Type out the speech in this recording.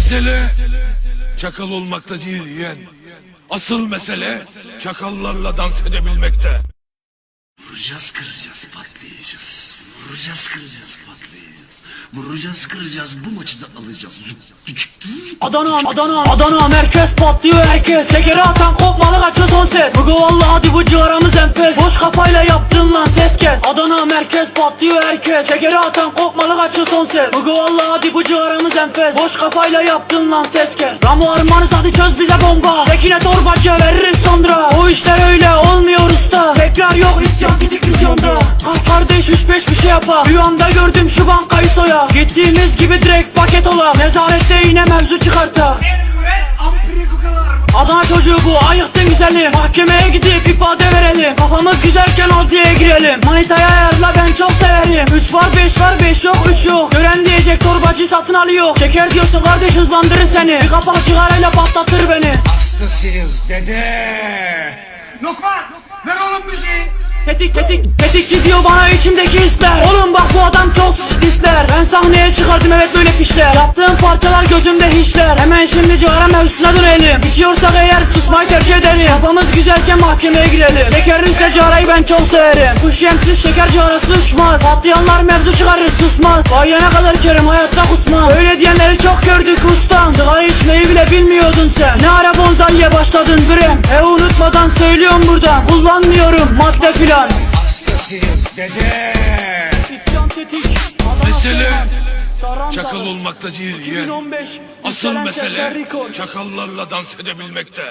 Mesele çakal olmakta değil yeğen. Asıl mesele çakallarla dans edebilmekte. Vuracağız kıracağız patlayacağız. Vuracağız kıracağız patlayacağız. Vuracağız kıracağız bu maçı da alacağız. Adana, Adana, Adana merkez patlıyor herkes. Şekeri atan kopmalı kaçıyor son ses. Bugü vallahi hadi bu ciğaramız enfes. Boş kafayla yaptın lan ses kes. Adana merkez patlıyor herkes. Şekeri atan kopmalı kaçıyor son ses. Bugü vallahi hadi bu ciğaramız enfes. Boş kafayla yaptın lan ses kes. Ramo armanız hadi çöz bize bomba. Tekine torbacı veririz sonra. O işler öyle olmuyor usta. Tekrar yok isyan gidik vizyonda Kalk kardeş üç beş bir şey yapa Bir anda gördüm şu bankayı soya. Gittiğimiz gibi direkt paket ola. Nezarette yine mevzu çıkarta. Adana çocuğu bu ayıktın güzeli Mahkemeye gidip ifade verelim. Kafamız güzelken adliyeye girelim. Manitaya ayarla ben çok severim. 3 var 5 var 5 yok 3 yok. Gören diyecek torbacı satın alıyor. Şeker diyorsun kardeş hızlandırır seni. Bir kapak cigarayla patlatır beni. Hastasıyız dede. Lokman. Tetik tetik tetikçi diyor bana içimdeki hisler Oğlum bak bu adam çok disler Ben sahneye çıkardım evet böyle pişler. Yaptığım parçalar gözümde hiçler. Hemen şimdi cigara mevzusuna dönelim. İçiyorsak eğer susmayı tercih edelim. Kafamız güzelken mahkemeye girelim. Şekerin üstüne cigarayı ben çok severim. Kuş yemsiz şeker cigarası uçmaz Patlayanlar mevzu çıkarır susmaz. Vay ne kadar içerim hayatta kusmam. Öyle diyenleri çok gördük ustam. Sigara içmeyi bile bilmiyordun sen. Ne ara bonzaiye başladın bre E unutmadan söylüyorum buradan Kullanmıyorum madde filan. Hastasıyız dede. İsyan tetik Mesele çakal olmakta değil yeğen. 2015 Asıl mesele çakallarla dans edebilmekte.